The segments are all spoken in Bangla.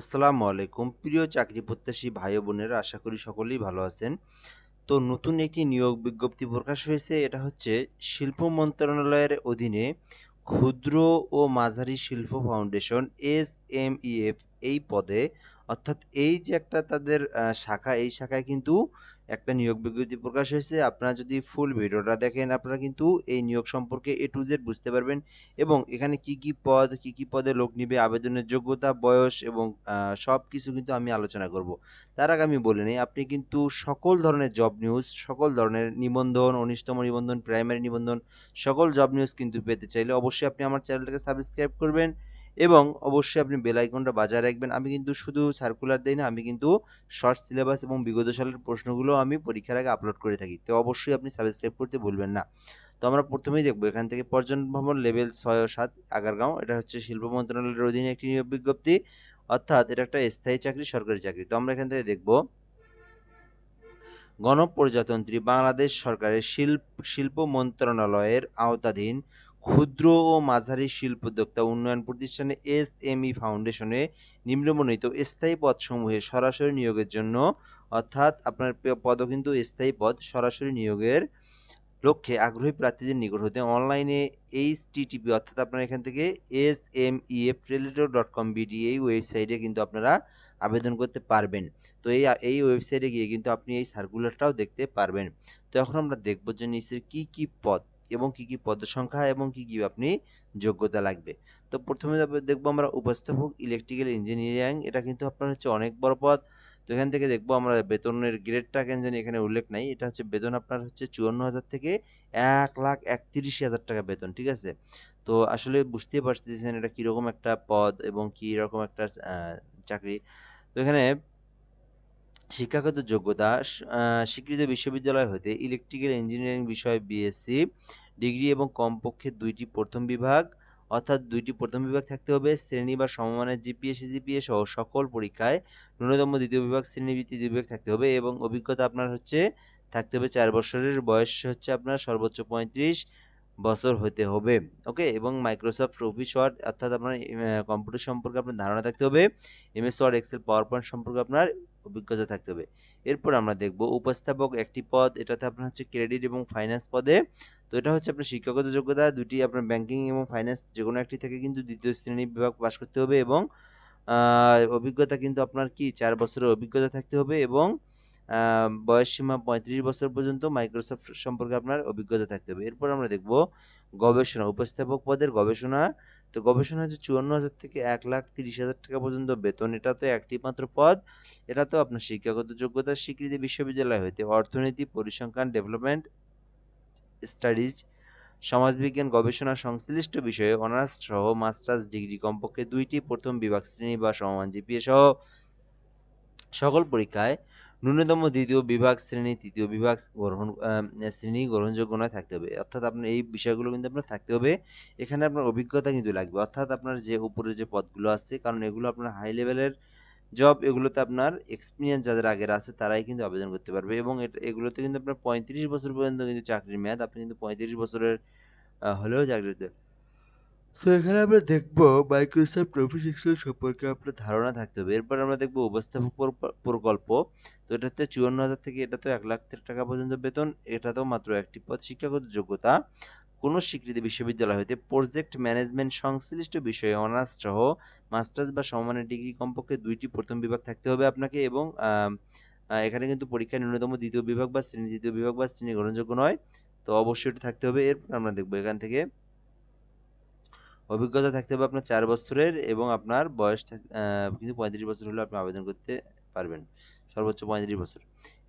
আসসালামু আলাইকুম। প্রিয় চাকরি প্রত্যাশী ভাই বোনেরা, আশা করি সকলেই ভালো আছেন। তো নতুন একটি নিয়োগ বিজ্ঞপ্তি প্রকাশ হয়েছে, এটা হচ্ছে শিল্প মন্ত্রণালয়ের অধীনে ক্ষুদ্র ও মাঝারি শিল্প foundation, S M E F, এই পদে অর্থাৎ এই যে একটা তাদের শাখা, এই শাখায় কিন্তু একটা নিয়োগ বিজ্ঞপ্তি প্রকাশ হয়েছে। আপনারা যদি ফুল ভিডিওটা দেখেন, আপনারা কিন্তু এই নিয়োগ সম্পর্কে এ টু জেড বুঝতে পারবেন এবং এখানে কি কি পদ, কি কি পদে লোক নিবে, আবেদনের যোগ্যতা, বয়স এবং সব কিছু কিন্তু আমি আলোচনা করব। তার আগে আমি বলে নিই, আপনি কিন্তু সকল ধরনের জব নিউজ, সকল ধরনের নিবন্ধন উনিশতম নিবন্ধন প্রাইমারি নিবন্ধন, সকল জব নিউজ কিন্তু পেতে চাইলে অবশ্যই আপনি আমার চ্যানেলটাকে সাবস্ক্রাইব করবেন। এবং অবশ্যই আপনি বেল আইকনটা বাজায় রাখবেন। আমি কিন্তু শুধু সার্কুলার দিই না, আমি কিন্তু শর্ট সিলেবাস এবং বিগত সালের প্রশ্নগুলো আমি পরীক্ষার আগে আপলোড করে থাকি। তো অবশ্যই আপনি সাবস্ক্রাইব করতে ভুলবেন না। তো আমরা প্রথমেই দেখব, এখান থেকে পর্যটন ভবন লেভেল ছয় ও সাত, আগারগাঁও। এটা হচ্ছে শিল্প মন্ত্রণালয়ের অধীনে একটি নিয়োগ বিজ্ঞপ্তি। অর্থাৎ এটা একটা স্থায়ী চাকরি, সরকারি চাকরি। তো আমরা এখান থেকে দেখব, গণপ্রজাতন্ত্রী বাংলাদেশ সরকারের শিল্প শিল্প মন্ত্রণালয়ের আওতাধীন ক্ষুদ্র ও মাঝারি শিল্পোদ্যোক্তা উন্নয়ন প্রতিষ্ঠানে এস এম ই ফাউন্ডেশনে নিম্নবর্ণিত স্থায়ী পদসমূহে সরাসরি নিয়োগের জন্য, অর্থাৎ আপনার পদও কিন্তু স্থায়ী পদ, সরাসরি নিয়োগের লক্ষ্যে আগ্রহী প্রার্থীদের নিকট হতে অনলাইনে এইচ টিটিপি অর্থাৎ আপনারা এখান থেকে S M E F dot com BD এই ওয়েবসাইটে কিন্তু আপনারা আবেদন করতে পারবেন। তো এই এই ওয়েবসাইটে গিয়ে কিন্তু আপনি এই সার্কুলারটাও দেখতে পারবেন। তো এখন আমরা দেখব যে নিচের কী কী পদ এবং কি কি পদ সংখ্যা এবং কি কি আপনি যোগ্যতা লাগবে। তো প্রথমে দেখব আমরা উপস্থাপক ইলেকট্রিক্যাল ইঞ্জিনিয়ারিং এটা কিন্তু আপনার হচ্ছে অনেক বড় পদ। তো এখান থেকে দেখব আমরা বেতনের গ্রেডটা কেন জানি এখানে উল্লেখ নাই। এটা হচ্ছে বেতন আপনার হচ্ছে চুয়ান্ন হাজার থেকে এক লাখ একত্রিশ হাজার টাকা বেতন, ঠিক আছে? তো আসলে বুঝতেই পারতেছেন এটা কীরকম একটা পদ এবং কী রকম একটা চাকরি। তো এখানে শিক্ষাগত যোগ্যতা স্বীকৃত বিশ্ববিদ্যালয় হতে ইলেকট্রিক্যাল ইঞ্জিনিয়ারিং বিষয়ে বিএসসি ডিগ্রি এবং কমপক্ষে দুইটি প্রথম বিভাগ, অর্থাৎ দুইটি প্রথম বিভাগ থাকতে হবে, শ্রেণি বা সমমানের জিপিএ সিজিপিএ সহ সকল পরীক্ষায় ন্যূনতম দ্বিতীয় বিভাগ শ্রেণি তৃতীয় বিভাগ থাকতে হবে এবং অভিজ্ঞতা আপনার হচ্ছে, থাকতে হবে চার বছরের, বয়স হচ্ছে আপনার সর্বোচ্চ পঁয়ত্রিশ বছর হতে হবে ওকে এবং মাইক্রোসফট অফিস ওয়ার্ড অর্থাৎ আপনার কম্পিউটার সম্পর্কে আপনার ধারণা থাকতে হবে MS word Excel PowerPoint সম্পর্কে আপনার অভিজ্ঞতা থাকতে হবে। এরপর আমরা দেখব উপস্থাপক একটি পদ, এটাতে আপনার হচ্ছে ক্রেডিট এবং ফাইন্যান্স পদে। তো এটা হচ্ছে আপনার শিক্ষাগত যোগ্যতা দুটি আপনার ব্যাংকিং এবং ফাইন্যান্স যে কোনো একটি থেকে কিন্তু দ্বিতীয় শ্রেণি বিভাগ পাশ করতে হবে এবং অভিজ্ঞতা কিন্তু আপনার কি? চার বছরের অভিজ্ঞতা থাকতে হবে এবং আহ, বয়স সীমা পঁয়ত্রিশ বছর পর্যন্ত মাইক্রোসফট সম্পর্কে আপনার অভিজ্ঞতা থাকতে হবে। এরপর আমরা দেখব গবেষণা উপস্থাপক পদের গবেষণা। তো গবেষণা হচ্ছে চুয়ান্ন হাজার থেকে এক লাখ তিরিশ হাজার টাকা পর্যন্ত বেতন। এটা তো একটি মাত্র পদ। এটা তো আপনার শিক্ষাগত যোগ্যতার স্বীকৃতি বিশ্ববিদ্যালয় হইতে। অর্থনীতি পরিসংখ্যান ডেভেলপমেন্ট স্টাডিজ সমাজবিজ্ঞান গবেষণা সংশ্লিষ্ট বিষয়ে অনার্স সহ মাস্টার্স ডিগ্রি কমপক্ষে দুইটি প্রথম বিভাগ শ্রেণি বা সমমান জিপিএ সহ সকল পরীক্ষায় ন্যূনতম দ্বিতীয় বিভাগ শ্রেণি, তৃতীয় বিভাগ গ্রহণ শ্রেণি গ্রহণযোগ্য নয় থাকতে হবে। অর্থাৎ আপনার এই বিষয়গুলো কিন্তু আপনার থাকতে হবে। এখানে আপনার অভিজ্ঞতা কিন্তু লাগবে। অর্থাৎ আপনার যে উপরে যে পদগুলো আছে, কারণ এগুলো আপনার হাই লেভেলের জব এগুলোতে আপনার এক্সপিরিয়েন্স যাদের আগের আছে, তারাই কিন্তু আবেদন করতে পারবে এবং এগুলোতে কিন্তু আপনার পঁয়ত্রিশ বছর পর্যন্ত কিন্তু চাকরির মেয়াদ, আপনি কিন্তু পঁয়ত্রিশ বছরের হলেও চাকরি সো এখানে আমরা দেখব মাইক্রোসফট অফিস এক্সেল সম্পর্কে আপনার ধারণা থাকতে হবে। এরপর আমরা দেখব উপস্থাপক প্রকল্প তো এটাতে চুয়ান্ন হাজার থেকে এটা তো এক লাখ টাকা পর্যন্ত বেতন। এটা তো মাত্র একটি পদ, শিক্ষাগত যোগ্যতা। কোনো স্বীকৃত বিশ্ববিদ্যালয় হতে প্রজেক্ট ম্যানেজমেন্ট সংশ্লিষ্ট বিষয়ে অনার্স সহ মাস্টার্স বা সমমানের ডিগ্রি কমপক্ষে দুইটি প্রথম বিভাগ থাকতে হবে আপনাকে এবং এখানে কিন্তু পরীক্ষায় ন্যূনতম দ্বিতীয় বিভাগ বা শ্রেণি দ্বিতীয় বিভাগ বা শ্রেণি গ্রহণযোগ্য নয়। তো অবশ্যই এটা থাকতে হবে। এরপর আমরা দেখব এখান থেকে অভিজ্ঞতা থাকতে হবে আপনার চার বছরের এবং আপনার বয়স কিন্তু পঁয়ত্রিশ বছর হলে আপনি আবেদন করতে পারবেন। সর্বোচ্চ পঁয়ত্রিশ বছর।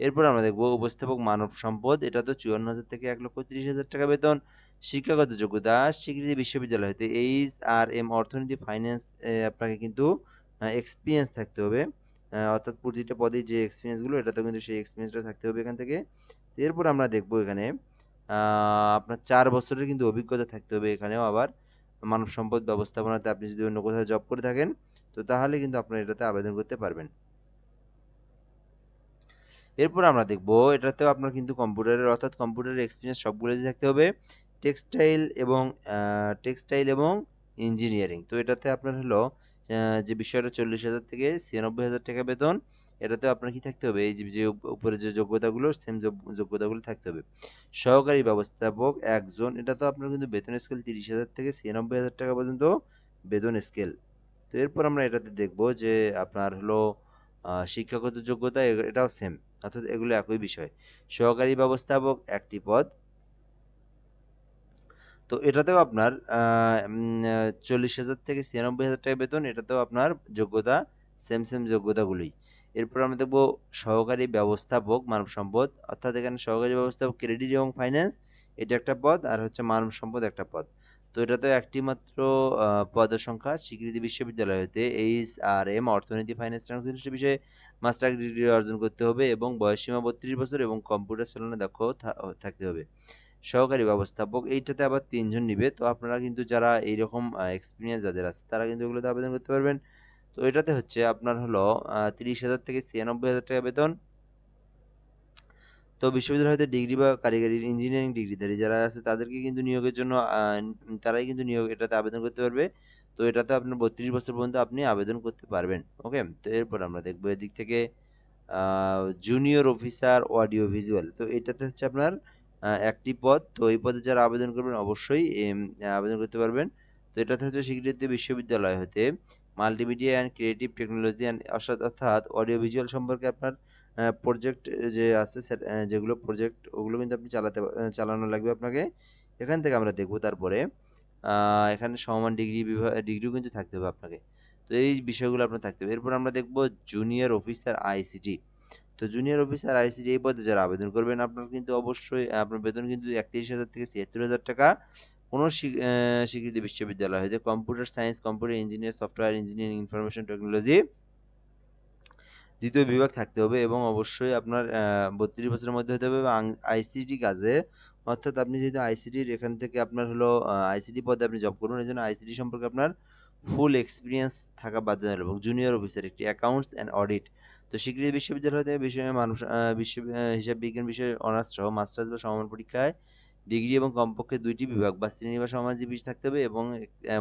এরপর আমরা দেখব উপস্থাপক মানব সম্পদ। এটা তো চুয়ান্ন হাজার থেকে এক লক্ষ তিরিশ হাজার টাকা বেতন। শিক্ষাগত যোগ্যতা, স্বীকৃতি বিশ্ববিদ্যালয় হতে এইচ আর এম, অর্থনীতি ফাইন্যান্স আপনাকে কিন্তু এক্সপিরিয়েন্স থাকতে হবে। অর্থাৎ প্রতিটা পদে যে এক্সপিরিয়েন্সগুলো এটাতে কিন্তু সেই এক্সপিরিয়েন্সটা থাকতে হবে এখান থেকে। এরপর আমরা দেখব এখানে আপনার চার বছরের কিন্তু অভিজ্ঞতা থাকতে হবে এখানেও আবার। মানব সম্পদ ব্যবস্থাপনাতে আপনি যদি অন্য কোথাও জব করে থাকেন, তো তাহলে কিন্তু আপনার এটাতে আবেদন করতে পারবেন। এরপর আমরা দেখব, এটাতেও আপনার কিন্তু কম্পিউটারের, অর্থাৎ কম্পিউটারের এক্সপিরিয়েন্স সবগুলোতে থাকতে হবে। টেক্সটাইল এবং টেক্সটাইল এবং ইঞ্জিনিয়ারিং। তো এটাতে আপনার হলো যে বিষয়টা চল্লিশ হাজার থেকে ছিয়ানব্বই হাজার টাকা বেতন এটাতেও আপনার কি থাকতে হবে? এই যে উপরে যে যোগ্যতাগুলো সেম যোগ্যতাগুলো থাকতে হবে। সহকারী ব্যবস্থাপক একজন, এটা তো আপনার কিন্তু বেতন স্কেল তিরিশ হাজার থেকে ছিয়ানব্বই হাজার টাকা পর্যন্ত বেতন স্কেল তো এরপর আমরা এটাতে দেখব যে আপনার হলো শিক্ষাগত যোগ্যতা এটাও সেম অর্থাৎ এগুলো একই বিষয়। সহকারী ব্যবস্থাপক একটি পদ। তো এটাতেও আপনার চল্লিশ হাজার থেকে ছিয়ানব্বই হাজার টাকা বেতন, এটাতেও আপনার যোগ্যতা সেম সেম যোগ্যতাগুলোই। এরপর আমরা দেখব সহকারী ব্যবস্থাপক মানব সম্পদ। অর্থাৎ এখানে সহকারী ব্যবস্থাপক ক্রেডিট এবং ফাইন্যান্স এটা একটা পদ আর হচ্ছে মানব সম্পদ একটা পদ। তো এটাতে একটি মাত্র আহ, পদের সংখ্যা স্বীকৃতি বিশ্ববিদ্যালয় হতে এইচ আর এম অর্থনীতি ফাইন্যান্স বিষয়ে মাস্টার ডিগ্রি অর্জন করতে হবে এবং বয়সসীমা বত্রিশ বছর এবং কম্পিউটার চালানো দক্ষ থাকতে হবে। সহকারী ব্যবস্থাপক এইটাতে আবার তিনজন নিবে। তো আপনারা কিন্তু যারা এইরকম এক্সপিরিয়েন্স যাদের আছে তারা কিন্তু এগুলোতে আবেদন করতে পারবেন। তো এটাতে হচ্ছে আপনার হলো তিরিশ হাজার থেকে ছিয়ানব্বই হাজার টাকা বেতন। তো বিশ্ববিদ্যালয় হতে ডিগ্রি বা কারিগরি ইঞ্জিনিয়ারিং ডিগ্রিধারী যারা আছে তাদেরকে কিন্তু নিয়োগের জন্য তারাই কিন্তু নিয়োগ, এটাতে আবেদন করতে পারবে। তো এটাতে আপনার বত্রিশ বছর পর্যন্ত আপনি আবেদন করতে পারবেন, ওকে? তো এরপর আমরা দেখব এদিক থেকে জুনিয়র অফিসার অডিও ভিজুয়াল তো এটাতে হচ্ছে আপনার একটি পদ। তো এই পদে যারা আবেদন করবেন অবশ্যই আবেদন করতে পারবেন। তো এটাতে হচ্ছে স্বীকৃত বিশ্ববিদ্যালয় হতে। Multimedia and creative technology and অর্থাৎ অডিও ভিজুয়াল সম্পর্কে আপনার প্রজেক্ট যে আছে যেগুলো প্রজেক্ট ওগুলো কিন্তু আপনি চালাতে, চালানো লাগবে আপনাকে। এখান থেকে আমরা দেখব তারপরে এখানে সমান ডিগ্রি বিভাগ ডিগ্রিও কিন্তু থাকতে হবে আপনাকে। তো এই বিষয়গুলো আপনার থাকতে হবে। এরপর আমরা দেখব জুনিয়র অফিসার আইসিটি তো জুনিয়র অফিসার আইসিডি এই পদে যারা আবেদন করবেন, আপনার কিন্তু অবশ্যই, আপনার বেতন কিন্তু একত্রিশ হাজার থেকে ছিয়াত্তর হাজার টাকা। কোনো স্বী- আহ, বিশ্ববিদ্যালয় হতে computer science computer engineer software engineering information technology দ্বিতীয় বিভাগ থাকতে হবে এবং অবশ্যই আপনার বত্রিশ বছরের মধ্যে হতে হবে এবং আইসিটি কাজে। অর্থাৎ আপনি যেহেতু আইসিটির এখান থেকে আপনার হলো আইসিটি পদে আপনি জব করুন এই জন্য আইসিটি সম্পর্কে আপনার ফুল এক্সপিরিয়েন্স থাকা বাধ্যতামূলক এবং জুনিয়র অফিসার একটি অ্যাকাউন্টস অ্যান্ড অডিট তো স্বীকৃত বিশ্ববিদ্যালয় থেকে বিষয়ে মানুষ বিশ্ব হিসাব বিজ্ঞান বিষয়ে অনার্স সহ মাস্টার্স বা সমান পরীক্ষায় ডিগ্রি এবং কমপক্ষে দুইটি বিভাগ বা শ্রেণি বা সমাজী বিষয় থাকতে হবে এবং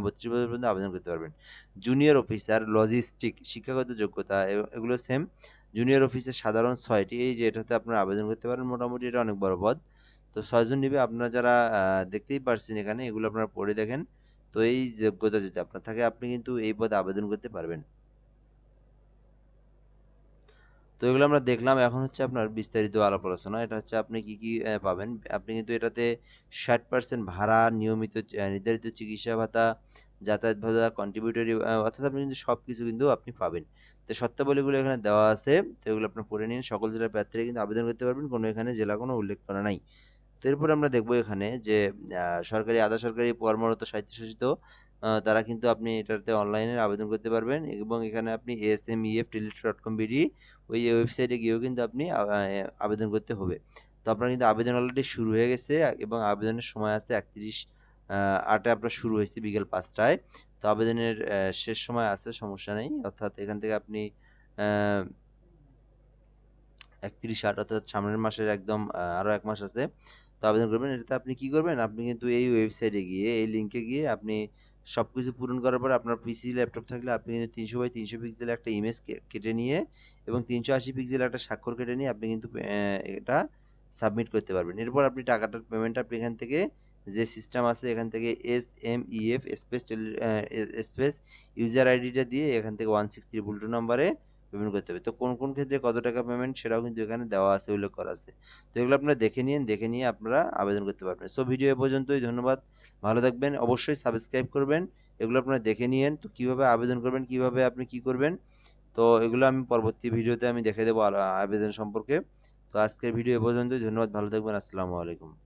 বত্রিশ বছর পর্যন্ত আবেদন করতে পারবেন। জুনিয়র অফিসার লজিস্টিক শিক্ষাগত যোগ্যতা এগুলো সেম জুনিয়র অফিসের সাধারণ ছয়টি, এই যে এটাতে আপনারা আবেদন করতে পারেন, মোটামুটি এটা অনেক বড় পদ। তো ছয়জন নিবে, আপনারা যারা দেখতেই পারছেন এখানে, এগুলো আপনারা পড়ে দেখেন। তো এই যোগ্যতা যদি আপনার থাকে, আপনি কিন্তু এই পদে আবেদন করতে পারবেন। তো এগুলো আমরা দেখলাম। এখন হচ্ছে আপনার বিস্তারিত আলাপ আলোচনা। এটা হচ্ছে আপনি কি কি পাবেন। আপনি কিন্তু এটাতে ষাট পার্সেন্ট ভাড়া, নিয়মিত নির্ধারিত চিকিৎসা ভাতা, যাতায়াত ভাতা কন্ট্রিবিউটরি অর্থাৎ আপনি কিন্তু সব কিছু কিন্তু আপনি পাবেন। তো শর্তাবলীগুলো এখানে দেওয়া আছে। তো এগুলো আপনার পড়ে নিন। সকল জেলার প্রার্থীরা কিন্তু আবেদন করতে পারবেন। কোনো এখানে জেলা কোনো উল্লেখ করা নাই। তো এরপর আমরা দেখব এখানে যে সরকারি, আধা সরকারি কর্মরত স্বায়ত্তশাসিত তারা কিন্তু আপনি এটাতে অনলাইনে আবেদন করতে পারবেন এবং এখানে আপনি S M E F teletalk dot com BD ওই ওয়েবসাইটে গিয়েও কিন্তু আপনি আবেদন করতে হবে। তো আপনার কিন্তু আবেদন অলরেডি শুরু হয়ে গেছে এবং আবেদনের সময় আছে একত্রিশ আটে আপনার শুরু হয়েছে বিকেল পাঁচটায়। তো আবেদনের শেষ সময় আছে, সমস্যা নেই। অর্থাৎ এখান থেকে আপনি একত্রিশ, আট অর্থাৎ সামনের মাসের একদম আরও এক মাস আছে। তো আবেদন করবেন। এটাতে আপনি কি করবেন? আপনি কিন্তু এই ওয়েবসাইটে গিয়ে, এই লিঙ্কে গিয়ে আপনি সব কিছু পূরণ করার পর আপনার পিসি ল্যাপটপ থাকলে আপনি কিন্তু তিনশো বাই তিনশো পিক্সেল একটা ইমেজ কেটে নিয়ে এবং তিনশো আশি পিক্সেল একটা স্বাক্ষর কেটে নিয়ে আপনি কিন্তু এটা সাবমিট করতে পারবেন। এরপর আপনি টাকাটার পেমেন্ট আপনি এখান থেকে যে সিস্টেম আছে, এখান থেকে S M E F space space user আইডিটা দিয়ে এখান থেকে ওয়ান সিক্স ত্রিপুল টু নাম্বারে পেমেন্ট করতে হবে। তো কোন কোন ক্ষেত্রে কত টাকা পেমেন্ট সেটাও কিন্তু এখানে দেওয়া আছে, উল্লেখ করা আছে। তো এগুলো আপনারা দেখে নিন, দেখে নিয়ে আপনারা আবেদন করতে পারবেন। সো ভিডিও এ পর্যন্তই, ধন্যবাদ। ভালো থাকবেন, অবশ্যই সাবস্ক্রাইব করবেন। এগুলো আপনারা দেখে নিন তো কীভাবে আবেদন করবেন, কীভাবে আপনি কি করবেন, তো এগুলো আমি পরবর্তী ভিডিওতে আমি দেখে দেবো আবেদন সম্পর্কে। তো আজকের ভিডিও এ পর্যন্তই, ধন্যবাদ, ভালো থাকবেন, আসসালামু আলাইকুম।